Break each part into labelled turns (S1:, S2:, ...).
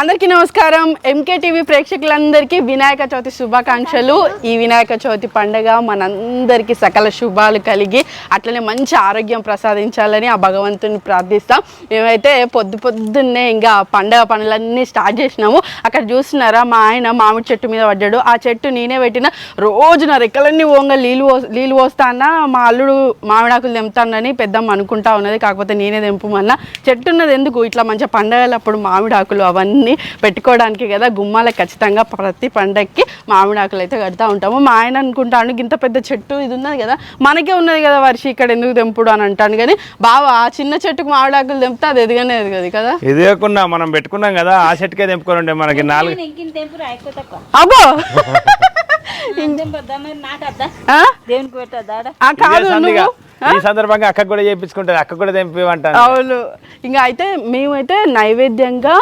S1: అందరికీ నమస్కారం. MK TV ప్రేక్షకులందరికీ వినాయక చవితి శుభాకాంక్షలు. ఈ వినాయక చవితి పండుగ మనందరికీ సకల శుభాలు కలిగి అట్లనే మంచి ఆరోగ్యం ప్రసాదించాలని ఆ భగవంతుని ప్రార్థిస్తాం. మేమైతే పొద్దు పొద్దున్నే ఇంకా పండగ పనులన్నీ స్టార్ట్ చేసినాము. అక్కడ చూస్తున్నారా మా ఆయన మామిడి చెట్టు మీద పడ్డాడు. ఆ చెట్టు నేనే పెట్టిన. రోజు నా రెక్కలన్నీ ఓంగా నీళ్ళు పో నీళ్ళు పోస్తానా మా అల్లుడు మామిడాకులు తెంపుతానని పెద్దమ్మ అనుకుంటా ఉన్నది. కాకపోతే నేనే తెంపమన్నా. చెట్టు ఉన్నది ఎందుకు? ఇట్లా మంచి పండగలప్పుడు మామిడాకులు అవన్నీ పెట్టుకోవడానికి కదా గుమ్మాలకు ఖచ్చితంగా ప్రతి పండగకి మామిడాకులు అయితే కడతా ఉంటాము. మా ఆయన అనుకుంటాను ఇంత పెద్ద చెట్టు ఇది ఉన్నది కదా మనకే ఉన్నది కదా వర్షి ఇక్కడ ఎందుకు తెంపుడు? అని అంటాను కానీ బావా ఆ చిన్న చెట్టుకు మామిడాకులు తెంపితే అది ఎదగనే ఎదగదు కదా.
S2: ఇది కాకుండా మనం పెట్టుకున్నాం కదా ఆ చెట్టుకే తెంపుకొని మనకి నాలుగు
S1: అబ్బో! కాదు. నువ్వు.
S2: ఈ సందర్భంగా అక్క కూడా చేయించుకుంటది అక్క కూడా తెంపివంటాను
S1: అవును. ఇంకా అయితే మేమైతే నైవేద్యంగా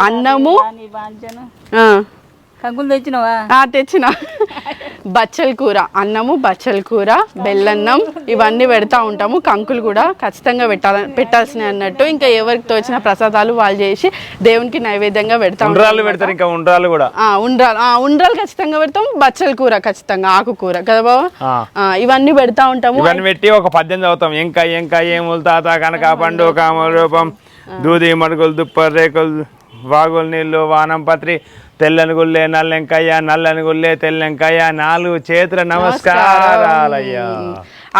S1: అన్నము
S3: కంకులు తెచ్చినవా?
S1: ఆ, తెచ్చిన. బచ్చల కూర అన్నము బచ్చల కూర బెల్లన్నం ఇవన్నీ పెడతా ఉంటాము. కంకులు కూడా ఖచ్చితంగా పెట్టాల పెట్టాల్సినవి అన్నట్టు. ఇంకా ఎవరికి తోచిన ప్రసాదాలు వాళ్ళు చేసి దేవునికి నైవేద్యంగా పెడతా
S2: ఉండ్రాళ్ళు పెడతారు ఇంకా ఉండ్రాళ్ళు కూడా?
S1: ఆ, ఉండ్రాలు ఆ, ఉండ్రాలు ఖచ్చితంగా పెడతాం బచ్చల కూర ఖచ్చితంగా ఆకుకూర కదా బాబా ఇవన్నీ పెడతా ఉంటాము.
S2: ఇవన్నీ పెట్టి ఒక పద్యం చదువుతాం. ఇంకా ఇంకా ఏములు తాత కనక పండు కామ రూపం దూది మడుగులు దుప్ప రేకులు వాగులు నీళ్ళు వానం పత్రి తెల్లని గుల్లే నల్లెంకయ్య నల్లని గుల్లే తెల్లెంకయ్య నాలుగు చేతుల నమస్కారాలయ్యా.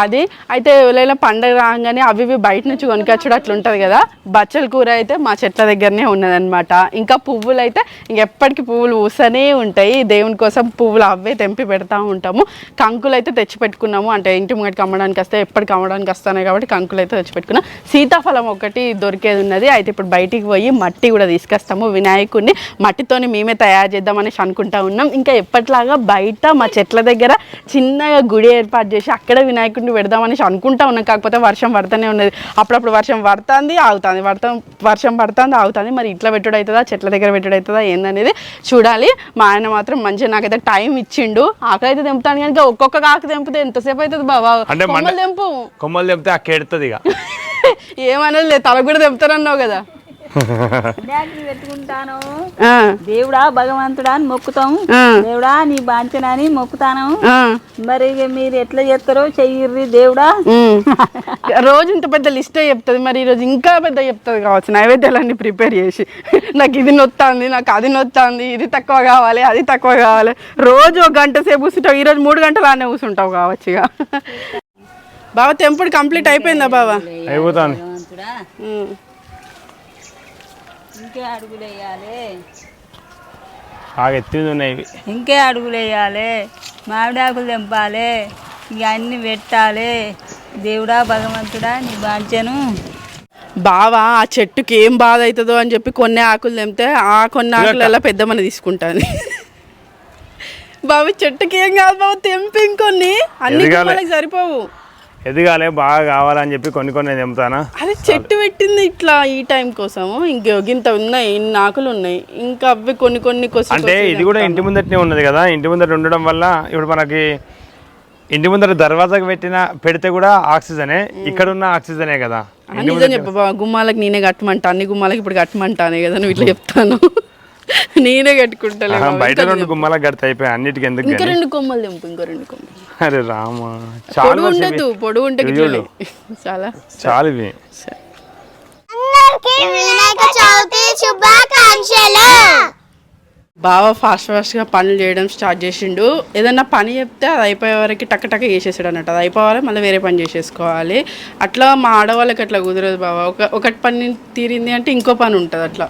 S1: అది అయితే ఎవరైనా పండగ రాగానే అవి ఇవి బయట నుంచి కొనుకొచ్చుడు అట్లా ఉంటుంది కదా. బచ్చల కూర అయితే మా చెట్ల దగ్గరనే ఉన్నదనమాట ఇంకా పువ్వులు అయితే ఇంకెప్పటికీ పువ్వులు పూసనే ఉంటాయి. దేవుని కోసం పువ్వులు అవే తెంపి పెడతా ఉంటాము. కంకులు అయితే తెచ్చి పెట్టుకున్నాము అంటే ఇంటి ముంగటికి అమ్మడానికి వస్తే ఎప్పటికి అమ్మడానికి వస్తానే కాబట్టి కంకులు అయితే తెచ్చి పెట్టుకున్నాం సీతాఫలం ఒకటి దొరికేది ఉన్నది. అయితే ఇప్పుడు బయటికి పోయి మట్టి కూడా తీసుకొస్తాము వినాయకుడిని. మట్టితోని మేమే తయారు చేద్దామనేసి అనుకుంటా ఉన్నాం. ఇంకా ఎప్పటిలాగా బయట మా చెట్ల దగ్గర చిన్నగా గుడి ఏర్పాటు చేసి అక్కడ వినాయకుడిని పెడదామనేసి అనుకుంటా ఉన్నాం. కాకపోతే వర్షం పడుతూనే ఉన్నది. అప్పుడప్పుడు వర్షం పడుతుంది ఆగుతుంది. వర్తం వర్షం పడుతుంది ఆగుతుంది. మరి ఇట్లా పెట్టుడు అవుతుందా? చెట్ల దగ్గర పెట్టుడు అవుతుందా? ఏందనేది చూడాలి. మా ఆయన మాత్రం మంచిగా నాకైతే టైం ఇచ్చిండు. ఆకలి అయితే తెంపుతాను కనుక ఒక్కొక్క ఆకు తెంపితే ఎంతసేపు అవుతుంది బాబా కొమ్మలు తెంపు.
S2: కొమ్మలు తెంపితే అక్క ఎడుతుంది ఇక.
S1: ఏమనలేదు లేదు తల కూడా తెంపుతారన్నావు కదా.
S3: పెట్టుకుంటాను. దేవుడా భగవంతుడా అని మొక్కుతాం. దేవుడా నీ బాంచనా అని మొక్కుతాను మరి ఇక మీరు ఎట్లా చేస్తారో చెయ్యిర్రి దేవుడా.
S1: రోజు ఇంత పెద్ద లిస్టే చెప్తుంది మరి ఈరోజు ఇంకా పెద్ద చెప్తుంది కావచ్చు. నైవేద్యాలన్నీ ప్రిపేర్ చేసి. నాకు ఇది నొత్తాంది నాకు అది నొత్తాంది ఇది తక్కువ కావాలి అది తక్కువ కావాలి. రోజు ఒక గంట సేపు కూర్చుంటావు ఈరోజు మూడు గంటలు ఆనే కూర్చుంటావు కావచ్చు ఇక. బావ తెంపుడు కంప్లీట్ అయిపోయిందా బావా?
S2: అయిపోతాను.
S3: ఇంకే అడుగులు వేయాలి.
S2: బాగా ఉన్నాయి
S3: ఇంకే అడుగులు వేయాలి. మామిడాకులు తెంపాలి. ఇక అన్ని పెట్టాలి. దేవుడా భగవంతుడా నీ బాంచను
S1: బావా ఆ చెట్టుకి ఏం బాధ అవుతుందో అని చెప్పి కొన్ని ఆకులు తెంపితే ఆ కొన్ని ఆకులలో పెద్దమని తీసుకుంటాను బాబు చెట్టుకి ఏం కాదు బాబు తెంపి ఇంకొన్ని. అన్ని. గుమ్మలకి సరిపోవు.
S2: ఎదగాలి బాగా కావాలని చెప్పి కొన్ని కొన్ని తెంపుతానా?
S1: అది చెట్టు పెట్టింది ఇట్లా ఈ టైం కోసము? ఇంక ఇంత ఉన్నాయి ఇన్ని ఆకులు ఉన్నాయి. ఇంకా అవి కొన్ని కొన్ని కోసం
S2: అంటే ఇది కూడా ఇంటి ముందటనే ఉన్నది కదా. ఇంటి ముందట ఉండడం వల్ల ఇప్పుడు మనకి ఇంటి ముందర దర్వాజాకి పెట్టిన పెడితే కూడా ఆక్సిజనే. ఇక్కడ ఉన్న ఆక్సిజనే కదా.
S1: నిజం చెప్పు గుమ్మాలకు నేనే కట్టమంటా అన్ని గుమ్మాలకు ఇప్పుడు కట్టమంటానే కదా నువ్వు ఇట్లా చెప్తాను. నేనే కట్టుకుంటాను
S2: ఆహా, బయట రెండు గుమ్మలకు గడితే అయిపోయి? అన్నిటికి ఎందుకు
S1: ఇంకా రెండు కొమ్మలు తెంపు ఇంకో రెండు కొమ్మలు.
S2: అరే రామ చాలా
S1: ఉండదు పొడుగు ఉంటే
S2: ఇవి
S1: గిట్లనే.
S2: చూడు.
S1: చాలా.
S2: చాలు ఇవి.
S4: అందరికీ వినాయక చవితి శుభాకాంక్షలు.
S1: బాగా ఫాస్ట్ ఫాస్ట్గా పనులు చేయడం స్టార్ట్ చేసిండు. ఏదన్నా పని చెప్తే అది అయిపోయే వరకు టక్ టక్ చేసేసాడు అన్నట్టు. అది అయిపోవాలి మళ్ళీ వేరే పని చేసేసుకోవాలి. అట్లా మా ఆడవాళ్ళకి అట్లా కుదరదు బాబా ఒక ఒకటి పని తీరింది అంటే ఇంకో పని ఉంటుంది అట్లా.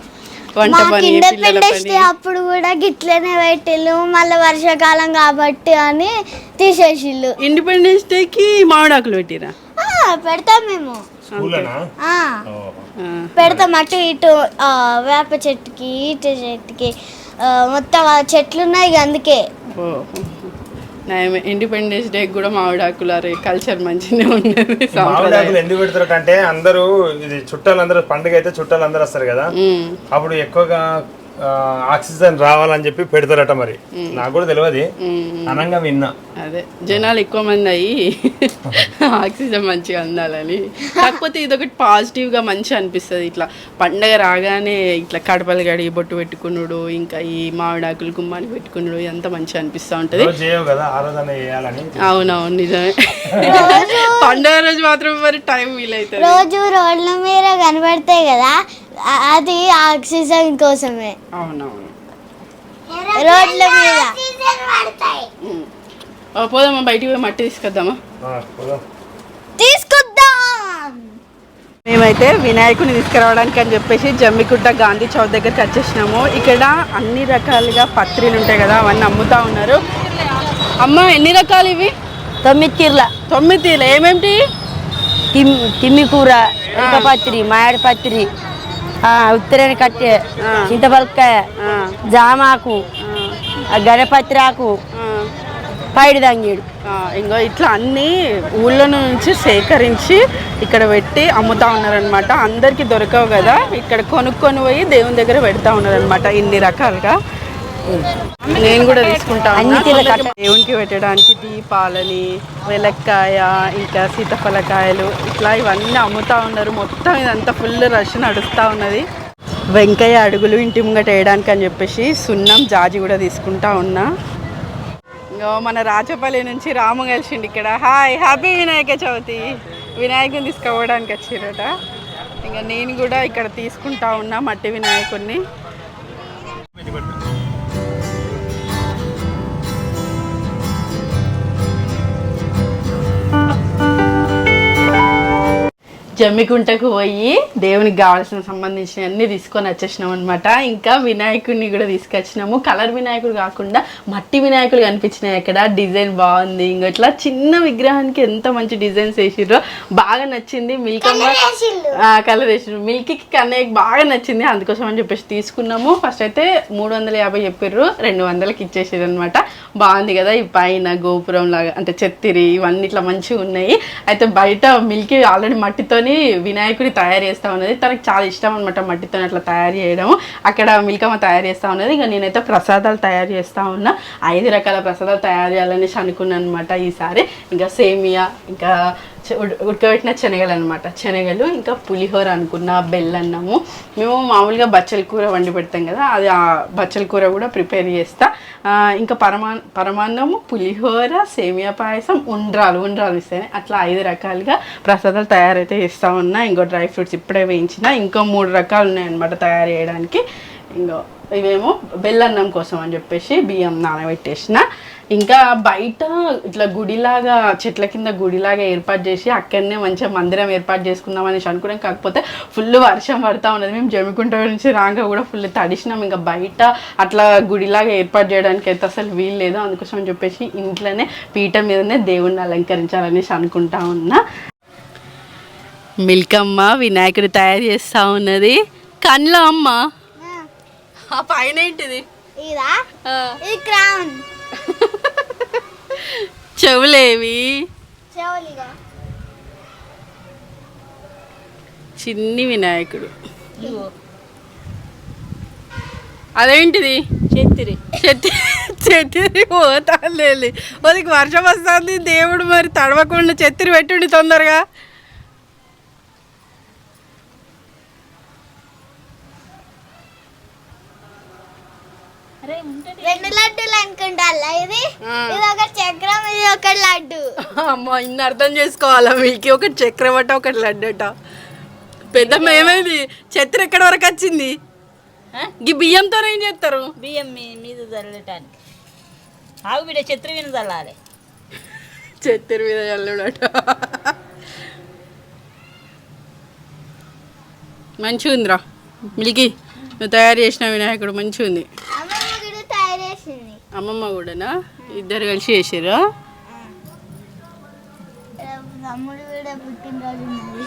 S1: వంట పని
S4: ఇండిపెండెన్స్ డే అప్పుడు కూడా గిట్లనే పెట్టిల్లు మళ్ళీ వర్షాకాలం కాబట్టి అని తీసేసిల్లు
S1: ఇండిపెండెన్స్ డేకి మామిడాకులు పెట్టిరా?
S4: ఆ, పెడతాం మేము. ఆ, పెడతాం అటు ఇటు ఆ, వేప చెట్టుకి ఇటు చెట్టుకి ఆ, మొత్తం ఆ చెట్లు ఉన్నాయి ఇక అందుకే.
S1: నయమే ఇండిపెండెన్స్ డే కూడా మామిడాకులు అరే కల్చర్ మంచిగానే సాంప్రదాయం.
S2: మామిడాకులు ఎందుకు పెడతారు అంటే అందరూ ఇది చుట్టాలు అందరూ పండుగ అయితే చుట్టాలు అందరూ వస్తారు కదా. అప్పుడు ఎక్కువగా ఆక్సిజన్ రావాలని చెప్పి పెడతారట మరి. నాకు కూడా తెలియదు అనంగా విన్నా.
S1: అదే. జనాలు ఎక్కువ మంది అయ్యి ఆక్సిజన్ మంచిగా అందాలని. కాకపోతే ఇది ఒకటి పాజిటివ్గా మంచిగా అనిపిస్తుంది. ఇట్లా పండగ రాగానే ఇట్లా కడపలు గడి బొట్టు పెట్టుకున్నాడు ఇంకా ఈ మామిడాకులు గుమ్మాన్ని పెట్టుకున్నాడు ఎంత మంచిగా అనిపిస్తూ ఉంటుంది.
S2: రోజు చేయవు కదా ఆరాధన చేయాలని.
S1: అవునవును నిజమే. పండగ రోజు మాత్రం మరి టైం వీలవుతుంది
S4: రోజు రోడ్ల మీద కనబడతాయి కదా అది ఆక్సిజన్ కోసమే.
S1: అవునవును.
S4: రోడ్ల మీద.
S1: పోదామా బయటికి పోయి మట్టి తీసుకొద్దామా?
S2: ఆ, పోదాం.
S4: తీసుకొద్దాం.
S1: మేమైతే వినాయకుని తీసుకురావడానికి అని చెప్పేసి జమ్మికుంట గాంధీ చౌక్ దగ్గరికి వచ్చేసినాము. ఇక్కడ అన్ని రకాలుగా పత్రిలు ఉంటాయి కదా అవన్నీ అమ్ముతా ఉన్నారు. అమ్మ ఎన్ని రకాలు ఇవి?
S5: తొమ్మిది చీరల
S1: తొమ్మిది తీర్లు. ఏమేమిటి
S5: తిమ్ తిమ్మి కూర పత్రి మామిడి పత్రి ఆ, ఉత్తరేణి కట్టె చింతపలకాయ జామాకు ఆ, గణపత్రి ఆకు
S1: ఆ,
S5: పైడి దంగేడు.
S1: ఇంకో ఇట్లా అన్ని ఊళ్ళో నుంచి సేకరించి ఇక్కడ పెట్టి అమ్ముతా ఉన్నారనమాట అందరికి దొరకవు కదా. ఇక్కడ కొనుక్కొని పోయి దేవుని దగ్గర పెడతా ఉన్నారనమాట ఇన్ని రకాలుగా. నేను కూడా తీసుకుంటా ఉన్నా.
S5: అన్ని తీర్ల కట్ట.
S1: దేవునికి పెట్టడానికి దీపాలని వెలక్కాయ ఇంకా సీతాఫలకాయలు ఇట్లా ఇవన్నీ అమ్ముతా ఉన్నారు. మొత్తం ఇదంతా ఫుల్ రష్ నడుస్తూ ఉన్నది. వెంకయ్య అడుగులు ఇంటి ముంగట వేయడానికి అని చెప్పేసి సున్నం జాజి కూడా తీసుకుంటా ఉన్నా. ఇంకో మన రాచపల్లి నుంచి రాము కలిసిండు ఇక్కడ. Hi happy Vinayaka Chavithi. వినాయకుని తీసుకుపోవడానికి వచ్చిరట ఇంకా నేను కూడా ఇక్కడ తీసుకుంటా ఉన్నా మట్టి వినాయకుడిని జమ్మికుంటకు పోయి దేవునికి కావాల్సిన సంబంధించిన అన్ని తీసుకొని వచ్చేసినాం అనమాట ఇంకా వినాయకుడిని కూడా తీసుకొచ్చినాము. కలర్ వినాయకుడు కాకుండా మట్టి వినాయకుడు కనిపించినాయి అక్కడ. డిజైన్ బాగుంది. ఇంకా ఇట్లా చిన్న విగ్రహానికి ఎంత మంచి డిజైన్స్ వేసిర్రో బాగా నచ్చింది. మిల్కమ్మ కలర్ వేసిర్రు. మిల్కీకి కన్నయ్యకి బాగా నచ్చింది. అందుకోసం అని చెప్పేసి తీసుకున్నాము. ఫస్ట్ అయితే మూడు వందల యాభై చెప్పిర్రు. రెండు వందలకి ఇచ్చేసారు అనమాట బాగుంది కదా ఈ పైన గోపురం లాగా అంటే చెత్తిరి ఇవన్నీ ఇట్లా మంచిగా ఉన్నాయి. అయితే బయట మిల్కీ ఆల్రెడీ మట్టితోని వినాయకుడి తయారు చేస్తా ఉన్నది. తనకి చాలా ఇష్టం అనమాట మట్టితో అట్లా తయారు చేయడం. అక్కడ మిల్కమ్మ తయారు చేస్తా ఉన్నది. ఇంకా నేనైతే ప్రసాదాలు తయారు చేస్తా ఉన్నా. ఐదు రకాల ప్రసాదాలు తయారు చేయాలనేసి అనుకున్నాను అనమాట ఈసారి. ఇంకా సేమియా ఇంకా ఉడకబెట్టిన శనగలు అనమాట శనగలు ఇంకా పులిహోర అనుకున్న బెల్లన్నము. మేము మామూలుగా బచ్చల కూర వండి పెడతాం కదా అది ఆ బచ్చల కూర కూడా ప్రిపేర్ చేస్తా. ఇంకా పరమా పరమాన్నము పులిహోర సేమియా పాయసం ఉండ్రాలు ఉండ్రాలు ఇస్తాయి అట్లా ఐదు రకాలుగా ప్రసాదాలు తయారైతే ఇస్తా ఉన్నా. ఇంకో డ్రై ఫ్రూట్స్ ఇప్పుడే వేయించిన ఇంకో మూడు రకాలు ఉన్నాయన్నమాట తయారు చేయడానికి. ఇంకో ఇవేమో బెల్లన్నం కోసం అని చెప్పేసి బియ్యం నానబెట్టేసిన. ఇంకా బయట ఇట్లా గుడిలాగా చెట్ల కింద గుడిలాగా ఏర్పాటు చేసి అక్కడనే మంచిగా మందిరం ఏర్పాటు చేసుకుందాం అనేసి అనుకున్నాం. కాకపోతే ఫుల్ వర్షం పడతా ఉన్నది. మేము జమ్మికుంట నుంచి రాగా కూడా ఫుల్ తడిసినాం. ఇంకా బయట అట్లా గుడిలాగా ఏర్పాటు చేయడానికి అయితే అసలు వీలు లేదు. అందుకోసం అని చెప్పేసి ఇంట్లోనే పీఠ మీదనే దేవుణ్ణి అలంకరించాలనేసి అనుకుంటా ఉన్నా. మిల్కమ్మ వినాయకుడు తయారు చేస్తా ఉన్నది. కన్లో అమ్మ ఆ పైన ఏంటిది?
S4: క్రౌన్.
S1: చెవులేవి? చిన్ని వినాయకుడు. అదేంటిది?
S5: చెత్తిరి.
S1: చెత్తి చెత్తిరి పోతాలేదు ఓదికి వర్షం వస్తుంది దేవుడు మరి తడవకుండా చెత్తిరి పెట్టుండి తొందరగా.
S4: రెండు లడ్డూలు అనుకుంటా ఇది. ఇది ఒక చక్రం ఇది ఒక లడ్డు.
S1: అమ్మ ఇన్ని అర్థం చేసుకోవాలా మీకు ఒకటి చక్రం అట ఒకటి లడ్డట పెద్దమ్మ ఏమైంది చెత్తిరి ఎక్కడి వరకు వచ్చింది? ఈ బియ్యంతో ఏం చేస్తారు?
S5: బియ్యం మీ మీద చల్లటానికి. ఆవు బిడ్డ చెత్రి విన చల్లాలి.
S1: చెత్తిరి మీద చల్లుడట. మంచిగా ఉందిరా మిల్కి నువ్వు తయారు చేసిన వినాయకుడు మంచిగా ఉంది
S4: చేసింది.
S1: అమ్మమ్మ కూడానా? ఇద్దరు కలిసి చేసారా
S4: తమ్ముడు కూడా పుట్టినరోజు ఉన్నది.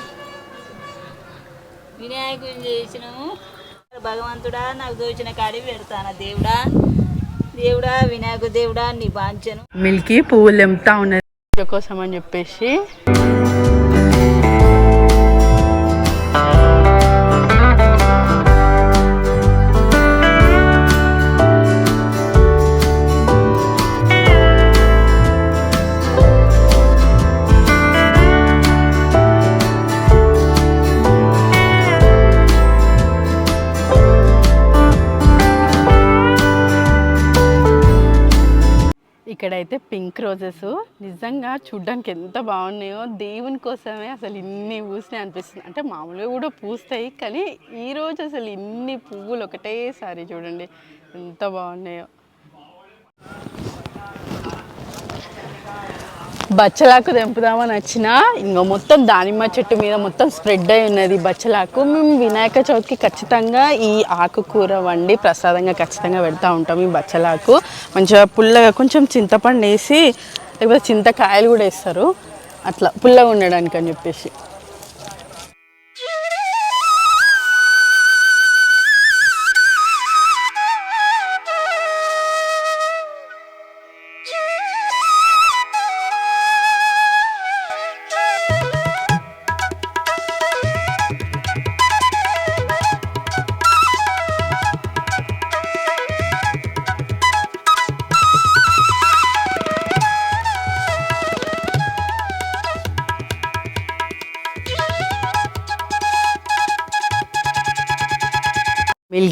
S5: వినాయకుని చేసినాము. భగవంతుడా నాకు దోచిన కాడి పెడతాను దేవుడా? దేవుడా వినాయక దేవుడా నీ బాంచను
S1: మిల్కీ పువ్వులు ఎంపుతా ఉన్నది కోసం అని చెప్పేసి. ఇక్కడైతే పింక్ రోజెస్. నిజంగా చూడ్డానికి ఎంత బాగున్నాయో దేవుని కోసమే అసలు ఇన్ని పూసినాయి అనిపిస్తుంది. అంటే మామూలుగా కూడా పూస్తాయి కానీ ఈ రోజు అసలు ఇన్ని పువ్వులు ఒకటేసారి చూడండి. ఎంత బాగున్నాయో. బచ్చలాకు తెంపుదామని వచ్చిన ఇంకా మొత్తం దానిమ్మ చెట్టు మీద మొత్తం స్ప్రెడ్ అయి ఉన్నది బచ్చలాకు. మేము వినాయక చవితికి ఖచ్చితంగా ఈ ఆకుకూర వండి ప్రసాదంగా ఖచ్చితంగా పెడతా ఉంటాం ఈ బచ్చలాకు. మంచిగా పుల్లగా కొంచెం చింతపండు వేసి లేకపోతే చింతకాయలు కూడా వేస్తారు. అట్లా పుల్లగా ఉండడానికి అని చెప్పేసి.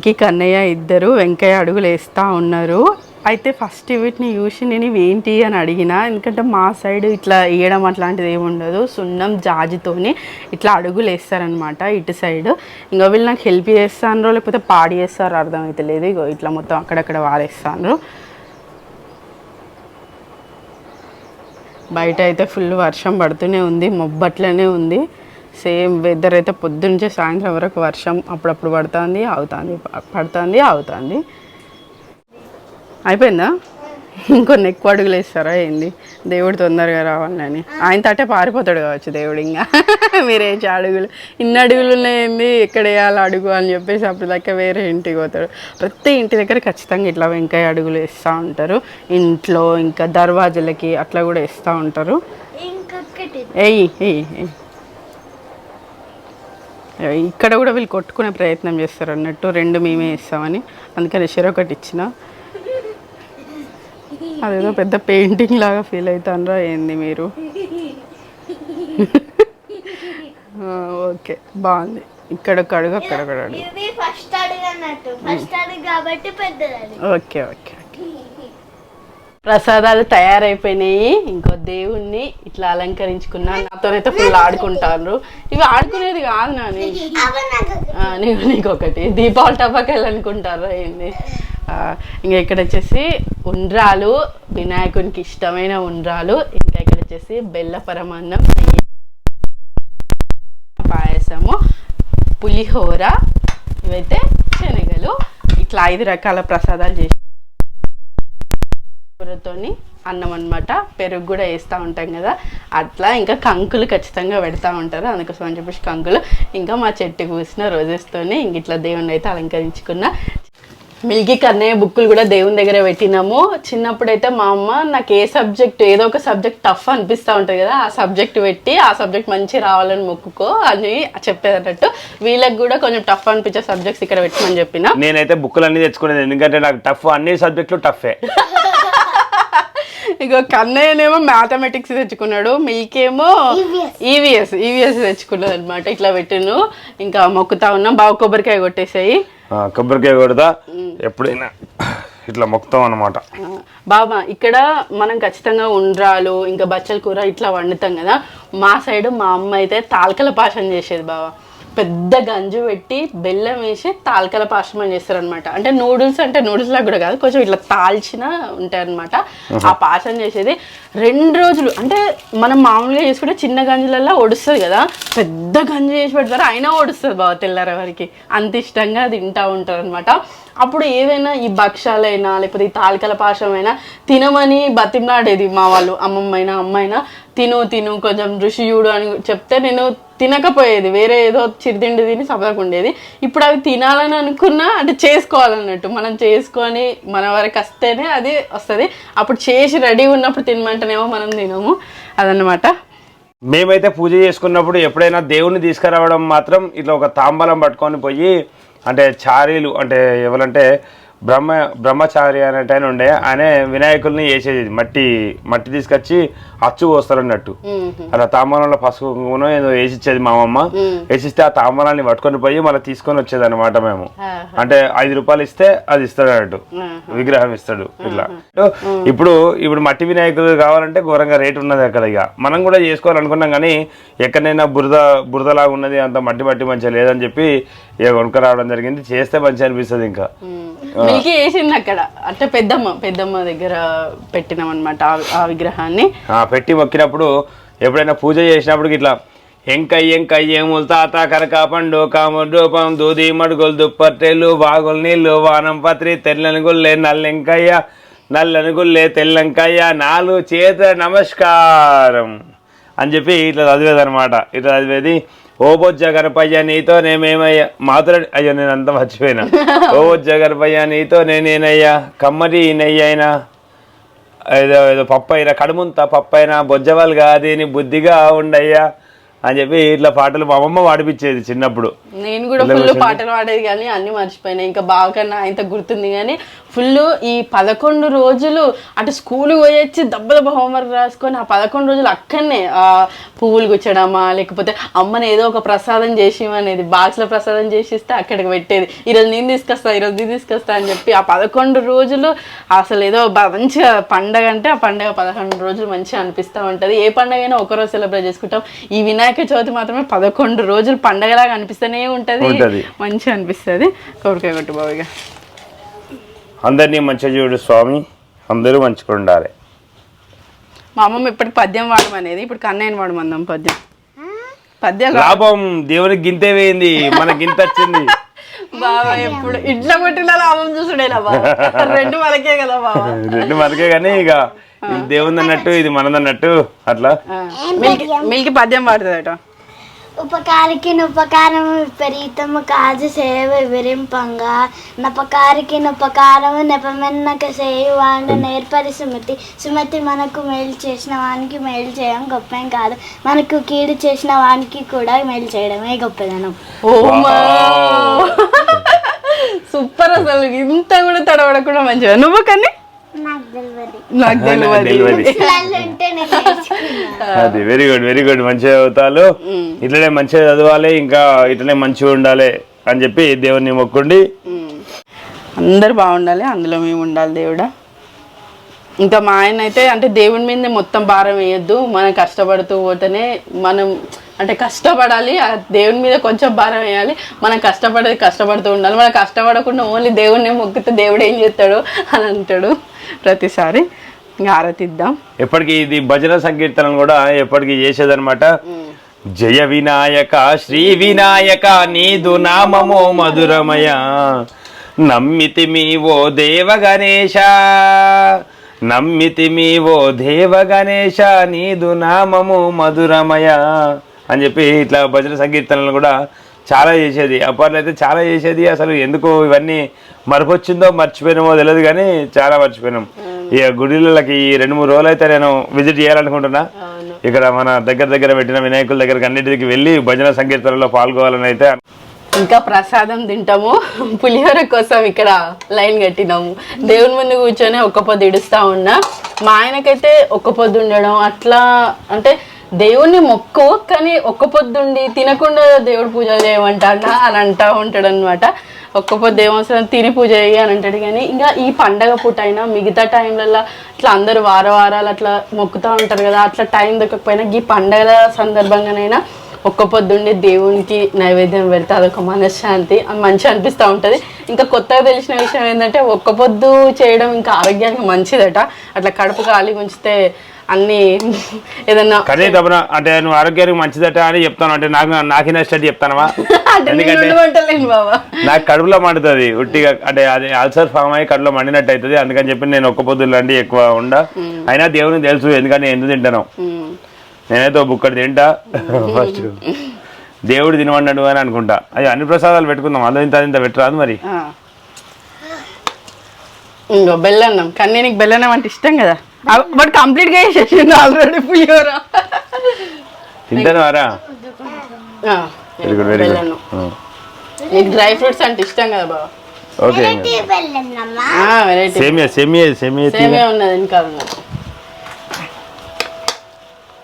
S1: మిల్కీ కన్నయ్య ఇద్దరు వెంకయ్య అడుగులు వేస్తూ ఉన్నారు. అయితే ఫస్ట్ వీటిని చూసి నేను ఏంటి అని అడిగిన ఎందుకంటే మా సైడ్ ఇట్లా వేయడం అట్లాంటిది ఏమి ఉండదు. సున్నం జాజితోని ఇట్లా అడుగులు వేస్తారనమాట ఇటు సైడ్. ఇంకా వీళ్ళు నాకు హెల్ప్ చేస్తాను లేకపోతే పాడి చేస్తారో అర్థమైతే లేదు ఇగో ఇట్లా మొత్తం అక్కడక్కడ వారేస్తాను బయట అయితే ఫుల్ వర్షం పడుతూనే ఉంది మొబ్బట్లనే ఉంది. సేమ్ వెదర్ అయితే పొద్దున్నే సాయంత్రం వరకు వర్షం అప్పుడప్పుడు పడుతుంది అవుతుంది పడుతుంది అవుతుంది. అయిపోయిందా? ఇంకొన్ని ఎక్కువ అడుగులు వేస్తారా ఏంది? దేవుడు తొందరగా రావాలని. ఆయన తటే పారిపోతాడు కావచ్చు దేవుడు ఇంకా. మీరేసి అడుగులు. ఇన్ని అడుగులు ఉన్నాయండి ఎక్కడ వేయాలి అడుగు అని చెప్పేసి అప్పుడు దాకా వేరే ఇంటికి పోతాడు. ప్రతి ఇంటి దగ్గర ఖచ్చితంగా ఇట్లా వెంకాయ అడుగులు వేస్తూ ఉంటారు. ఇంట్లో ఇంకా దర్వాజలకి అట్లా కూడా వేస్తూ ఉంటారు. ఎయ్యి ఎయ్యి ఇక్కడ కూడా వీళ్ళు కొట్టుకునే ప్రయత్నం చేస్తారు అన్నట్టు రెండు మేమే ఇస్తామని అందుకని ఒకటి ఇచ్చిన. అదేదో పెద్ద పెయింటింగ్ లాగా ఫీల్ అవుతానరా ఏంది మీరు? ఓకే బాగుంది. ఇక్కడ ఒక అడుగు అక్కడ అడుగు
S4: ఇది ఫస్ట్ అడుగు అన్నట్టు ఫస్ట్ అడుగు కాబట్టి పెద్దది అది
S1: ఓకే ఓకే ఓకే ప్రసాదాలు తయారైపోయినాయి. ఇంకో దేవుణ్ణి ఇట్లా అలంకరించుకున్నా నాతోనైతే ఫుల్ ఆడుకుంటాను ఇవి ఆడుకునేది కాదు నాని.
S4: నేను నీకు
S1: నీకు ఒకటి దీపావళి టపాకాయలు అనుకుంటారా ఏంది? ఇంకా ఇక్కడ వచ్చేసి ఉండ్రాలు. వినాయకునికి ఇష్టమైన ఉండ్రాలు. ఇంకా ఇక్కడ వచ్చేసి బెల్ల పరమాన్నం పాయసము పులిహోర ఇవైతే శనగలు. ఇట్లా ఐదు రకాల ప్రసాదాలు చేసి కూరతోని అన్నం అన్నమాట. పెరుగు కూడా వేస్తూ ఉంటాం కదా. అట్లా ఇంకా కంకులు ఖచ్చితంగా పెడతా ఉంటారు. అందుకోసం అని చెప్పేసి కంకులు. ఇంకా మా చెట్టు పూసిన రోజెస్తోని ఇంక ఇట్లా దేవుణ్ణి అయితే అలంకరించుకున్న. మిల్కీ కన్నయ్య బుక్కులు కూడా దేవుని దగ్గర పెట్టినాము. చిన్నప్పుడు అయితే మా అమ్మ నాకు ఏ సబ్జెక్ట్ ఏదో ఒక సబ్జెక్ట్ టఫ్ అనిపిస్తూ ఉంటుంది కదా ఆ సబ్జెక్ట్ పెట్టి ఆ సబ్జెక్ట్ మంచి రావాలని మొక్కుకో అని చెప్పేది అన్నట్టు వీళ్ళకి కూడా కొంచెం టఫ్ అనిపించే సబ్జెక్ట్స్ ఇక్కడ పెట్టమని చెప్పిన.
S2: నేనైతే బుక్కులు అన్ని తెచ్చుకునేది. ఎందుకంటే నాకు టఫ్ అన్ని సబ్జెక్టులు టఫే.
S1: ఇక కన్నయ్యనేమో మ్యాథమెటిక్స్ తెచ్చుకున్నాడు మిల్క్ ఏమో ఈవీఎస్ ఈవీఎస్ తెచ్చుకున్నది అనమాట ఇట్లా పెట్టిను ఇంకా మొక్కుతా ఉన్నాం. బావ కొబ్బరికాయ కొట్టేసాయి.
S2: ఆ, కొబ్బరికాయ కొడతా. ఎప్పుడైనా ఇట్లా మొక్కుతాం అనమాట
S1: బాబా ఇక్కడ మనం ఖచ్చితంగా ఉండ్రాలు ఇంకా బచ్చల కూర ఇట్లా వండుతాం కదా. మా సైడ్ మా అమ్మ అయితే తాల్కల పాషం చేసేది బాబా పెద్ద గంజు పెట్టి బెల్లం వేసి తాల్కల పాశం అని చేస్తారు అనమాట అంటే నూడిల్స్ అంటే నూడిల్స్ లాగా కూడా కాదు కొంచెం ఇట్లా తాల్చిన ఉంటాయి అనమాట ఆ పాశం చేసేది రెండు రోజులు. అంటే మనం మామూలుగా చేసుకుంటే చిన్న గంజులలో ఒడుస్తుంది కదా పెద్ద గంజు చేసి పెడతారు అయినా ఒడుస్తుంది బావ తెల్లార వరకు. అంత ఇష్టంగా తింటా ఉంటారు అనమాట అప్పుడు ఏదైనా ఈ భక్షాలైనా లేకపోతే ఈ తాలికల పాశమైనా తినమని బతిమలాడేది మా వాళ్ళు అమ్మమ్మైనా అమ్మైనా తిను తిను కొంచెం రుచి చూడు అని చెప్తే నేను తినకపోయేది. వేరే ఏదో చిరుతిండి తిని సపదకు ఉండేది ఇప్పుడు అవి తినాలని అనుకున్నా అంటే చేసుకోవాలన్నట్టు. మనం చేసుకొని మన వరకు వస్తేనే అది వస్తుంది. అప్పుడు చేసి రెడీ ఉన్నప్పుడు తినమంటేనేమో మనం తినము. అదనమాట
S2: మేమైతే పూజ చేసుకున్నప్పుడు ఎప్పుడైనా దేవుణ్ణి తీసుకురావడం మాత్రం ఇట్లా ఒక తాంబలం పట్టుకొని పోయి అంటే చారీలు అంటే ఎవరంటే బ్రహ్మ బ్రహ్మచారి అనేట ఆయన ఉండే ఆయన వినాయకుల్ని వేసేది. మట్టి మట్టి తీసుకొచ్చి అచ్చు పోస్తారు అన్నట్టు. అలా తాంబూలంలో పసుపు కుంకుమనో ఏదో వేసిచ్చేది మా అమ్మ వేసిస్తే ఆ తాంబూలాన్ని పట్టుకొని పోయి మళ్ళీ తీసుకొని వచ్చేది అనమాట మేము అంటే ఐదు రూపాయలు ఇస్తే అది ఇస్తాడు అన్నట్టు. విగ్రహం ఇస్తాడు ఇట్లా. ఇప్పుడు ఇప్పుడు మట్టి వినాయకుడు కావాలంటే ఘోరంగా రేట్ ఉన్నది అక్కడ ఇక. మనం కూడా చేసుకోవాలనుకున్నాం కానీ ఎక్కడైనా బురద బురదలాగా ఉన్నది అంత మట్టి మట్టి మంచిగా లేదని చెప్పి ఇక కొనుక్క రావడం జరిగింది చేస్తే మంచిగా అనిపిస్తుంది ఇంకా.
S1: మిల్కీ వేసింది అక్కడ. అంటే పెద్దమ్మ పెద్దమ్మ దగ్గర పెట్టినాం అనమాట ఆ విగ్రహాన్ని.
S2: ఆ, పెట్టి మొక్కినప్పుడు ఎప్పుడైనా పూజ చేసినప్పుడు ఇట్లా ఎంకై ఎంకై ఏములు తాత కరక పండు కాము రూపం దూది మడుగులు దుప్పట్టెలు బాగులు నీళ్ళు వానం పత్రి తెల్లని గుల్లే నల్లెంకయ్య నల్లని గుల్లే తెల్లంకయ్య నాలుగు చేత నమస్కారం అని చెప్పి ఇట్లా చదివేది అనమాట ఇట్లా చదివేది ఓ బొజ్జ గణపయ్య నీతో నేమేమయ్యా మాతుల అయ్యో నేను అంతా మర్చిపోయినా. ఓ బొజ్జ గణపయ్య నీతో నేనేనయ్యా కమ్మరి నెయ్యైనా ఏదో ఏదో పప్పు అయినా కడుముంత పప్పు అయినా బొజ్జవాళ్ళు కాదు నీ బుద్ధిగా ఉండయ్యా. అని చెప్పి ఇట్లా పాటలు మా అమ్మమ్మ వాడిపించేది చిన్నప్పుడు.
S1: నేను కూడా ఫుల్ పాటలు పాడేది కానీ అన్ని మర్చిపోయినా. ఇంకా బాగా ఇంత గుర్తుంది కానీ ఫుల్ ఈ పదకొండు రోజులు అటు స్కూల్ పోయొచ్చి దెబ్బ దెబ్బ హోంవర్క్ రాసుకొని ఆ పదకొండు రోజులు అక్కడనే ఆ పువ్వులు గుచ్చడమా లేకపోతే అమ్మని ఏదో ఒక ప్రసాదం చేసి అనేది బాక్స్లో ప్రసాదం చేసి ఇస్తే అక్కడికి పెట్టేది. ఈరోజు నేను తీసుకొస్తా ఈరోజు నేను తీసుకొస్తా అని చెప్పి ఆ పదకొండు రోజులు అసలు ఏదో మంచిగా పండగ అంటే ఆ పండగ పదకొండు రోజులు మంచిగా అనిపిస్తూ ఉంటుంది. ఏ పండగ అయినా ఒకరోజు సెలబ్రేట్ చేసుకుంటాం. ఈ వినాయక చవితి మాత్రమే పదకొండు రోజులు పండగలాగా అనిపిస్తూనే ఉంటది. మంచిగా అనిపిస్తుంది. కొడుకే కొట్టు బాబుగా
S2: అందరినీ మంచిగా చూడు స్వామి. అందరూ మంచిగా ఉండాలి.
S1: మా అమ్మమ్మ ఇప్పటికి పద్యం వాడమనేది ఇప్పుడు కన్నయ్యని వాడమందాం పద్యం. పద్యం
S2: లాభం దేవునికి గింతే వేయింది మన గింత వచ్చింది.
S1: బాబా ఎప్పుడు ఇట్లా కొట్టిన లాభం చూసుడేనా బాబా? రెండు మనకే కదా బాబా.
S2: రెండు మనకే కానీ ఇక దేవుంది అన్నట్టు ఇది మనదన్నట్టు అట్లా?
S1: మిల్కి పద్యం పాడుతుందట.
S4: ఉపకారికి ఉపకారము విపరీతము కాజు సేవ వివరింపంగా. నపకారికి ఉపకారము నెపమెన్నక సేయువాడు నేర్పరి సుమతి. సుమతి మనకు మేలు చేసిన వానికి మేలు చేయడం గొప్పేం కాదు. మనకు కీడు చేసిన వానికి కూడా మేలు చేయడమే గొప్పదనం.
S1: ఓమా సూపర్ అసలు. ఇంత కూడా తడబడకుండా మంచిగా. నువ్వు కానీ
S4: నాకు.
S2: అది వెరీ గుడ్ వెరీ గుడ్ మంచిగా చదువుతాలు ఇట్లనే మంచిగా చదవాలి ఇంకా ఇట్లనే మంచిగా ఉండాలి అని చెప్పి దేవుని మొక్కుండి.
S1: అందరు బాగుండాలి అందులో మేము ఉండాలి దేవుడా. ఇంకా మా ఆయన అయితే అంటే దేవుని మీదే మొత్తం భారం వేయొద్దు. మనం కష్టపడుతూ పోతేనే మనం అంటే కష్టపడాలి ఆ దేవుని మీద కొంచెం భారం వేయాలి. మనం కష్టపడేది కష్టపడుతూ ఉండాలి. మనం కష్టపడకుండా ఓన్లీ దేవుడిని మొక్కితే దేవుడు ఏం చేస్తాడు అని అంటాడు. ప్రతిసారి ఆరతిద్దాం
S2: ఎప్పటికీ ఇది భజన సంకీర్తనం కూడా ఎప్పటికీ చేసేదన్నమాట. జయ వినాయక శ్రీ వినాయక నీదు నామమో మధురమయ. నమ్మితి మీ ఓ దేవ గణేశ. నమ్మితి మీ ఓ దేవ గణేశ నీదు నామము మధురమయ. అని చెప్పి ఇట్లా భజన సంకీర్తనలు కూడా చాలా చేసేది. అప్పట్లో అయితే చాలా చేసేది అసలు ఎందుకు ఇవన్నీ మరపొచ్చిందో మర్చిపోయినామో తెలియదు కానీ చాలా మర్చిపోయినాం. ఇక గుడిలకి ఈ రెండు మూడు రోజులు అయితే నేను విజిట్ చేయాలనుకుంటున్నా. ఇక్కడ మన దగ్గర దగ్గర పెట్టిన వినాయకుల దగ్గరికి అన్నిటికి వెళ్ళి భజన సంకీర్తనలో పాల్గొవాలని అయితే
S1: ఇంకా ప్రసాదం తింటాము. పులిహోర కోసం ఇక్కడ లైన్ కట్టినాము. దేవుని ముందు కూర్చొని ఒక్క పొద్దు ఇడుస్తా ఉన్నా. మా ఆయనకైతే ఒక్క పొద్దు ఉండడం అట్లా అంటే దేవుణ్ణి మొక్కు కానీ ఒక్క పొద్దుండి తినకుండా దేవుడు పూజ చేయమంటాడా అని అంటా ఉంటాడు అనమాట ఒక్క పొద్దు ఏమవసరం తిని పూజ చేయి అని అంటాడు. కానీ ఇంకా ఈ పండగ పూట అయినా మిగతా టైంలలో ఇట్లా అందరూ వార వారాలు అట్లా మొక్కుతూ ఉంటారు కదా అట్లా టైం దొరకకపోయినా ఈ పండగల సందర్భంగానైనా ఒక్క పొద్దుండి దేవునికి నైవేద్యం పెడితే అదొక మనశ్శాంతి అది మంచిగా అనిపిస్తూ ఉంటుంది. ఇంకా కొత్తగా తెలిసిన విషయం ఏంటంటే ఒక్క పొద్దు చేయడం ఇంకా ఆరోగ్యానికి మంచిదట. అట్లా కడుపు ఖాళీ ఉంచితే అన్ని ఏదన్నా
S2: కదే తపన అంటే నువ్వు ఆరోగ్యానికి మంచిదట అని చెప్తాను. అంటే నాకు నాకు నష్టం చెప్తానవా? ఎందుకంటే నాకు కడుపులో మండుతుంది. ఉట్టిగా అంటే అది అల్సర్ ఫామ్ అయ్యి కడుపులో మండినట్టు అవుతుంది అందుకని చెప్పి నేను ఒక్క పొద్దులు లాంటి ఎక్కువ ఉండ. అయినా దేవునికి తెలుసు ఎందుకంటే నేను ఎందుకు తింటాను. నేనైతే బుక్కడి తింటా. ఫస్ట్ దేవుడు తినమన్నాడు అని అనుకుంటా. అయ్యో అన్ని ప్రసాదాలు పెట్టుకుందాం. అందులో ఇంత ఇంత పెట్టరాదు మరి.
S1: ఇంకో బెల్లన్నం. కానీ నీకు బెల్లన్నం అంటే ఇష్టం కదా? బట్ కంప్లీట్గా చేసేసిండు ఆల్రెడీ పులిహోర.
S2: తింటాను వారా? గుడ్ వెరీ గుడ్
S1: నీకు డ్రై ఫ్రూట్స్ అంటే ఇష్టం కదా బాబా
S2: ఓకే.
S4: వెళ్ళిందమ్మా
S1: వెరైటీ.
S2: సేమియా సేమియా
S1: ఉన్నది ఇంకా ఉన్నది.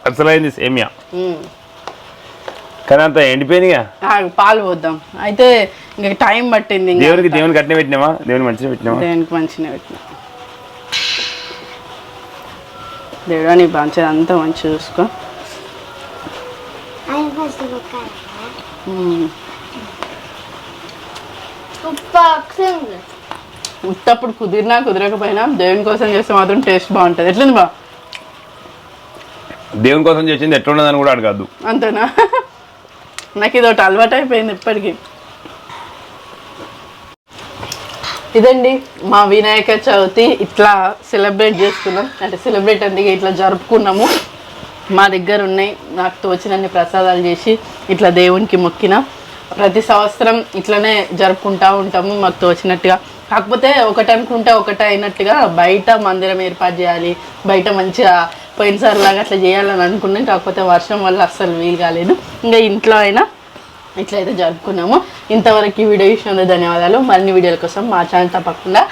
S2: అసలైంది సేమియా.
S1: ఉమ్.
S2: కానీ అంత
S1: పాలు పోద్దాం. అయితే ఇంకా టైం పట్టింది
S2: దేవునికి దేవునికి అట్నే పెట్టినామా దేవుని మంచిగా పెట్టినామా
S1: దేవునికి మంచిగా పెట్టిన. దేవుడా నీ మంచిగా అంతా మంచిగా చూసుకో. ఉత్తప్పుడు కుదిరినా కుదరకపోయినా దేవుని కోసం చేస్తే మాత్రం టేస్ట్ బాగుంటుంది. ఎట్లుంది బా?
S2: దేవుని కోసం చేసింది ఎట్లున్నదని కూడా అడగద్దు.
S1: అంతేనా? నాకు ఇది ఒకటి అలవాటు అయిపోయింది ఇప్పటికీ. ఇదండి మా వినాయక చవితి ఇట్లా సెలబ్రేట్ చేసుకున్నాం. అంటే సెలబ్రేట్ అందుకే ఇట్లా జరుపుకున్నాము. మా దగ్గర ఉన్నాయి. నాకు తోచినన్ని ప్రసాదాలు చేసి ఇట్లా దేవునికి మొక్కిన. ప్రతి సంవత్సరం ఇట్లనే జరుపుకుంటా ఉంటాము మాకు తోచినట్టుగా. కాకపోతే ఒకటి అనుకుంటే ఒకటి అయినట్టుగా బయట మందిరం ఏర్పాటు చేయాలి. బయట మంచిగా పోయినసారి లాగా అట్లా చేయాలని అనుకున్నాం. కాకపోతే వర్షం వల్ల అస్సలు వీలు కాలేదు. ఇంకా ఇంట్లో అయినా ఇట్లయితే జరుపుకున్నాము. ఇంతవరకు ఈ వీడియో చూసినందుకు ధన్యవాదాలు. మరిన్ని వీడియోల కోసం మా ఛానల్ తప్పకుండా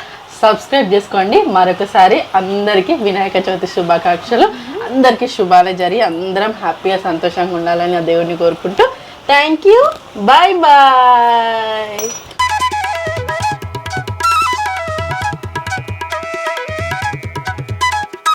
S1: సబ్స్క్రైబ్ చేసుకోండి. మరొకసారి అందరికీ వినాయక చవితి శుభాకాంక్షలు. అందరికీ శుభాలే జరిగి అందరం హ్యాపీగా సంతోషంగా ఉండాలని ఆ దేవుడిని కోరుకుంటూ. Thank you bye bye